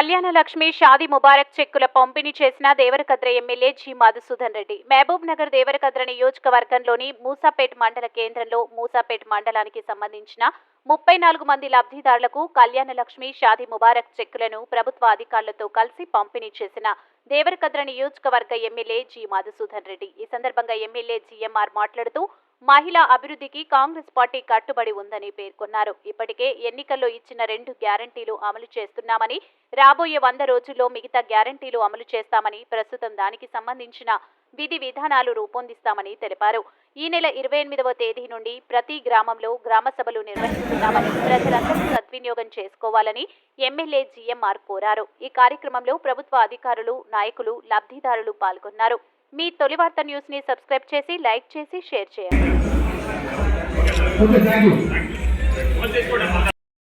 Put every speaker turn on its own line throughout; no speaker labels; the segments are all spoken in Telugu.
Kalyana Lakshmi Shaadi Mubarak చెక్కుల పంపిణీ చేసిన దేవరకద్ర ఎమ్మెల్యే జి. మధుసూదన్ రెడ్డి. మహబూబ్ నగర్ దేవరకద్ర నియోజకవర్గంలోని మూసాపేట్ మండల కేంద్రంలో మూసాపేట్ మండలానికి సంబంధించిన ముప్పై నాలుగు మంది లబ్ధిదారులకు కళ్యాణ లక్ష్మి షాది ముబారక్ చెక్కులను ప్రభుత్వ అధికారులతో కలిసి పంపిణీ చేసిన దేవరకద్ర నియోజకవర్గ ఎమ్మెల్యే జి. మధుసూదన్ రెడ్డి. ఈ సందర్భంగా ఎమ్మెల్యే జిఎంఆర్ మాట్లాడుతూ మహిళా అభివృద్ధికి కాంగ్రెస్ పార్టీ కట్టుబడి ఉందని పేర్కొన్నారు. ఇప్పటికే ఎన్నికల్లో ఇచ్చిన రెండు గ్యారంటీలు అమలు చేస్తున్నామని రాబోయే వంద రోజుల్లో మిగతా గ్యారంటీలు అమలు చేస్తామని ప్రస్తుతం దానికి సంబంధించిన విధి విధానాలు రూపొందిస్తామని తెలిపారు. ఈ నెల ఇరవై ఎనిమిదవ తేదీ నుండి ప్రతి గ్రామంలో గ్రామ సభలు నిర్వహిస్తున్నామని ప్రజలందరూ సద్వినియోగం చేసుకోవాలని ఎమ్మెల్యే జీఎంఆర్ కోరారు. ఈ కార్యక్రమంలో ప్రభుత్వ అధికారులు నాయకులు లబ్ధిదారులు పాల్గొన్నారు. మీ తొలి వార్త న్యూస్ని సబ్స్క్రైబ్ చేసి లైక్ చేసి షేర్ చేయండి.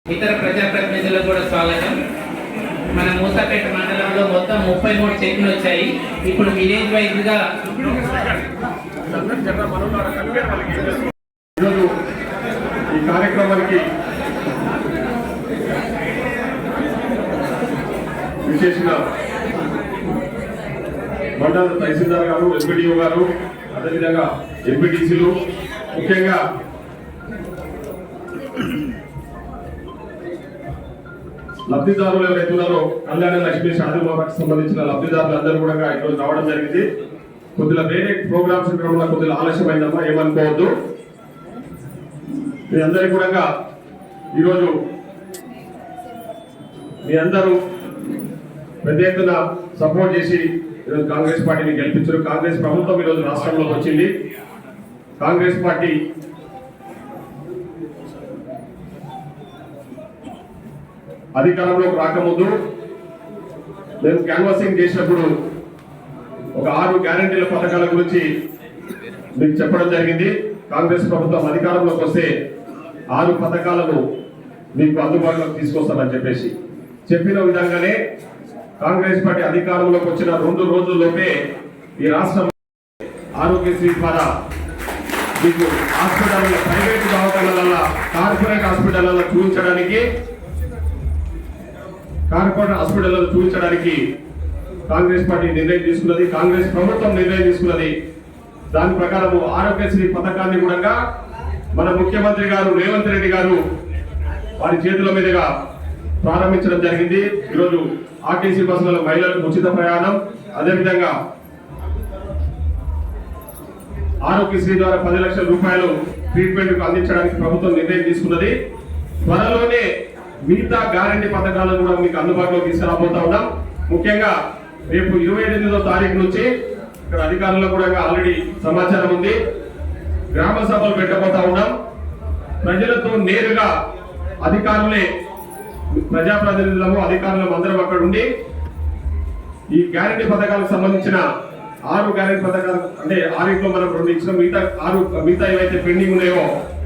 ఇతర ప్రజాప్రతినిధులకు కూడా స్వాగతం. మన మూసాపేట మండలంలో మొత్తం ముప్పై మూడు చెట్లు వచ్చాయి. ఇప్పుడు విలేజ్ వైజ్గా
ఈరోజు ఈ కార్యక్రమానికి విశేషణ మండల తహసీల్దార్ గారు ఎంపీడీఓ గారు అదేవిధంగా ఎంపీటీసీలు ముఖ్యంగా లబ్ధిదారులు ఎవరైతే ఉన్నారో కళ్యాణ లక్ష్మి శాంతిబాబాకి సంబంధించిన లబ్ధిదారులు అందరూ కూడా ఈరోజు రావడం జరిగింది. కొద్దిగా వేరే ప్రోగ్రామ్స్ ఉండడం వల్ల కొద్దిగా ఆలస్యమైందమ్మా ఏమనుకోవద్దు. మీ అందరి కూడా ఈరోజు మీ అందరూ పెద్ద ఎత్తున సపోర్ట్ చేసి ఈరోజు కాంగ్రెస్ పార్టీని గెలిపించారు. కాంగ్రెస్ ప్రభుత్వం ఈరోజు రాష్ట్రంలోకి వచ్చింది. కాంగ్రెస్ పార్టీ అధికారంలోకి రాకముందు మేము క్యాన్వాసింగ్ చేసినప్పుడు ఒక ఆరు గ్యారంటీల పథకాల గురించి మీకు చెప్పడం జరిగింది. కాంగ్రెస్ ప్రభుత్వం అధికారంలోకి వస్తే ఆరు పథకాలను మీకు అందుబాటులోకి తీసుకొస్తామని చెప్పేసి చెప్పిన విధంగానే కాంగ్రెస్ పార్టీ అధికారంలోకి వచ్చిన రెండు రోజుల్లోపే ఈ రాష్ట్రం ఆరోగ్యశ్రీ ద్వారా మీకు హాస్పిటల్ ప్రైవేట్ దవాఖానాల కార్పొరేట్ హాస్పిటల్లో చూపించడానికి కార్పొరేట్ హాస్పిటల్లో చూపించడానికి కాంగ్రెస్ పార్టీ నిర్ణయం తీసుకున్నది కాంగ్రెస్ ప్రభుత్వం నిర్ణయం తీసుకున్నది. దాని ప్రకారము ఆరోగ్యశ్రీ పథకాన్ని కూడా మన ముఖ్యమంత్రి గారు రేవంత్ రెడ్డి గారు వారి చేతుల మీదుగా ప్రారంభించడం జరిగింది. ఈరోజు ఆర్టీసీ బస్సులలో మహిళలకు ఉచిత ప్రయాణం. అదేవిధంగా ఆరోగ్యశ్రీ ద్వారా పది లక్షల రూపాయలు ట్రీట్మెంట్ అందించడానికి ప్రభుత్వం నిర్ణయం తీసుకున్నది. త్వరలోనే మిగతా గ్యారంటీ పథకాలను కూడా మీకు అందుబాటులోకి తీసుకురాబోతా ఉన్నాం. ముఖ్యంగా రేపు ఇరవై ఎనిమిదో తారీఖు నుంచి ఇక్కడ అధికారుల్లో కూడా ఆల్రెడీ సమాచారం ఉంది. గ్రామ సభలు పెట్టబోతా ఉన్నాం. ప్రజలతో నేరుగా అధికారులే ప్రజాప్రతినిధులము అధికారులం అందరం అక్కడ ఉండి ఈ గ్యారంటీ పథకాలకు సంబంధించిన ఆరు గ్యారంటీ పథకాలు అంటే ఆరింట్లో మనం రెండు ఇచ్చిన మిగతా ఆరు మిగతా ఏవైతే పెండింగ్ ఉన్నాయో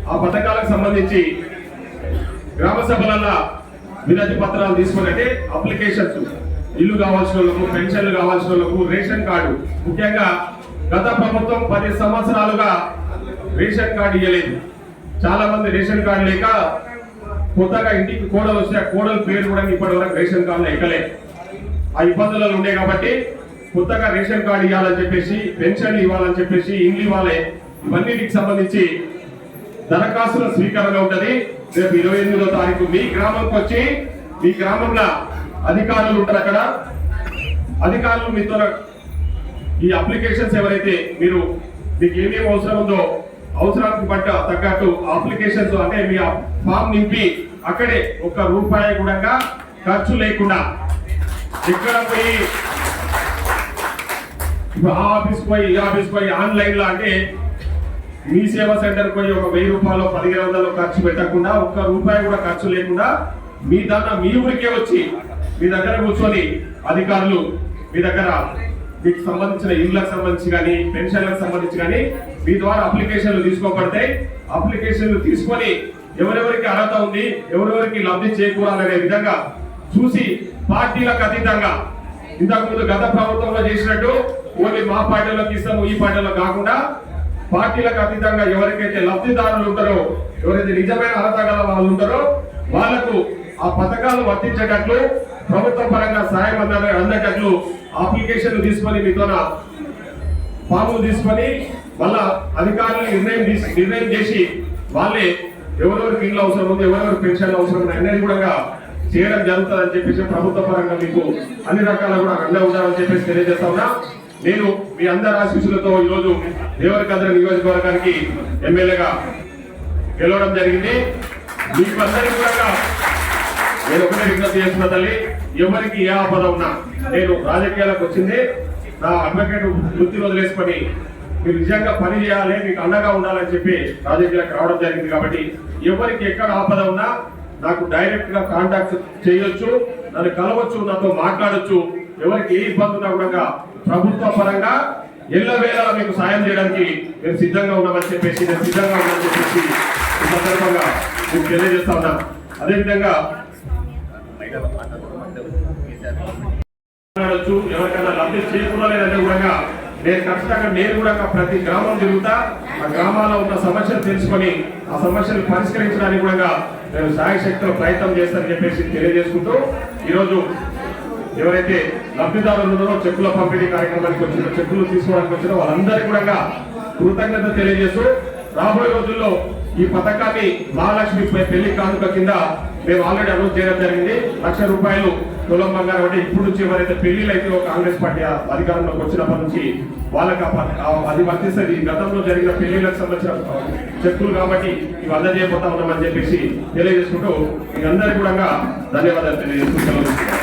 ఆ పథకాలకు సంబంధించి గ్రామ సభలలో వినతి పత్రాలు తీసుకున్నట్టే అప్లికేషన్స్ ఇల్లు కావాల్సిన వాళ్ళకు పెన్షన్లు కావాల్సిన వాళ్ళకు రేషన్ కార్డు. ముఖ్యంగా గత ప్రభుత్వం పది సంవత్సరాలుగా రేషన్ కార్డు ఇవ్వలేదు చాలా మంది రేషన్ కార్డు లేక కొత్తగా ఇంటికి కోడలు వస్తే ఆ కోడల పేరు కూడా ఇప్పటి వరకు రేషన్ కార్డులో ఎక్కలే. ఆ ఇబ్బందులలో ఉండే కాబట్టి కొత్తగా రేషన్ కార్డు ఇవ్వాలని చెప్పేసి పెన్షన్లు ఇవ్వాలని చెప్పేసి ఇండ్లు ఇవ్వాలి. ఇవన్నిటికి సంబంధించి దరఖాస్తుల స్వీకరణ ఉంటుంది. రేపు ఇరవై ఎనిమిదో తారీఖు మీ గ్రామంకి వచ్చి మీ గ్రామంలో అధికారులు ఉంటారు అక్కడ. అధికారులు మీతో ఈ అప్లికేషన్స్ ఎవరైతే మీరు మీకు ఏమేమి అవసరం ఉందో అవసరానికి పట్ట తగ్గట్టు అప్లికేషన్స్ అంటే మీ ఫామ్ నింపి అక్కడే ఒక రూపాయి కూడా ఖర్చు లేకుండా ఇక్కడ పోయి ఆ ఆఫీస్ పోయి ఈ ఆఫీస్ పోయి ఆన్లైన్లో అంటే మీ సేవా సెంటర్ పోయి ఒక వెయ్యి రూపాయలు పదిహేను వందలు ఖర్చు పెట్టకుండా ఒక్క రూపాయి కూడా ఖర్చు లేకుండా మీ దాన మీ ఊరికే వచ్చి మీ దగ్గర కూర్చొని అధికారులు మీ దగ్గర మీకు సంబంధించిన ఇళ్ళకు సంబంధించి కానీ పెన్షన్లకు సంబంధించి కానీ మీ ద్వారా అప్లికేషన్లు తీసుకోబడతాయి. అప్లికేషన్లు తీసుకొని ఎవరెవరికి అర్హత ఉంది ఎవరెవరికి లబ్ధి చేకూరాలనే విధంగా చూసి పార్టీలకు అతీతంగా ఇంతకుముందు గత ప్రభుత్వంలో చేసినట్టు ఓన్లీ మా పార్టీలోకి ఇస్తాము ఈ పార్టీలో కాకుండా పార్టీలకు అతీతంగా ఎవరికైతే లబ్ధిదారులు ఉంటారో ఎవరైతే నిజమైన అర్హత గల వాళ్ళు ఉంటారో వాళ్ళకు ఆ పథకాలు వర్తించేటట్లు ప్రభుత్వ పరంగా సహాయం అందేటట్లు అప్లికేషన్లు తీసుకొని మీతోన ఫాములు తీసుకొని మళ్ళా అధికారులు నిర్ణయం తీసి నిర్ణయం చేసి వాళ్ళే ఎవరెవరికి ఇల్లు అవసరం ఉంది ఎవరెవరికి పెన్షన్ అవసరం ఉంది అనేది కూడా చేయడం జరుగుతుందని చెప్పేసి ప్రభుత్వ పరంగా మీకు అన్ని రకాల కూడా అండగా ఉండాలని చెప్పేసి తెలియజేస్తా ఉన్నా. నేను మీ అందరి ఆశీస్సులతో ఈరోజు దేవరికద్ర నియోజకవర్గానికి ఎమ్మెల్యేగా గెలవడం జరిగింది. మీకు అందరికీ కూడా నేను ఒకటే విజ్ఞప్తి చేసిన తల్లి ఎవరికి ఏ ఆపద ఉన్నా నేను రాజకీయాలకు వచ్చింది. నా అడ్వకేట్ వృత్తి వదిలేసుకొని మీరు నిజంగా పని చేయాలి మీకు అండగా ఉండాలని చెప్పి రాజకీయాలకు రావడం జరిగింది కాబట్టి ఎవరికి ఎక్కడ ఆపద ఉన్నా నాకు డైరెక్ట్గా కాంటాక్ట్ చేయొచ్చు నన్ను కలవచ్చు నాతో మాట్లాడొచ్చు. ఎవరికి ఏ ఇబ్బంది ఉన్నా కూడా ప్రభుత్వ పరంగా ఎల్ల వేళ మీకు సాయం చేయడానికి మేము సిద్ధంగా ఉన్నామని చెప్పేసి నేను సిద్ధంగా ఉన్నామని చెప్పేసి ఈ సందర్భంగా మీకు తెలియజేస్తా ఉన్నా. అదేవిధంగా మాట్లాడొచ్చు ఎవరికైనా లబ్ధి చేకూరలేదంటే కూడా నేను ఖచ్చితంగా నేను కూడా ప్రతి గ్రామం తిరుగుతా ఆ గ్రామాల్లో ఉన్న సమస్యలు తెలుసుకొని ఆ సమస్యలు పరిష్కరించడానికి కూడా నేను సాయశక్తిలో ప్రయత్నం చేస్తానని చెప్పేసి తెలియజేసుకుంటూ ఈరోజు ఎవరైతే లబ్ధిదారులు ఉన్నారో చెక్కుల పంపిణీ కార్యక్రమానికి వచ్చిన చెక్కులు తీసుకోవడానికి వచ్చిన వాళ్ళందరికీ కూడా కృతజ్ఞత తెలియజేస్తూ రాబోయే రోజుల్లో ఈ పథకాన్ని మహాలక్ష్మి పెళ్ళి కానుక కింద మేము ఆల్రెడీ అనౌన్స్ చేయడం జరిగింది. లక్ష రూపాయలు తులం బంగారం అంటే ఇప్పుడు నుంచి ఎవరైతే పెళ్ళిళ్ళు అయితే కాంగ్రెస్ పార్టీ అధికారంలోకి వచ్చినప్పటి నుంచి వాళ్ళకి అది వర్తిస్తుంది గతంలో జరిగిన పెళ్ళిలకు సంబంధించిన చెక్కులు కాబట్టి ఇవి అందజేయబోతా ఉన్నామని చెప్పేసి తెలియజేసుకుంటూ మీ అందరికీ కూడా ధన్యవాదాలు తెలియజేసుకుంటూ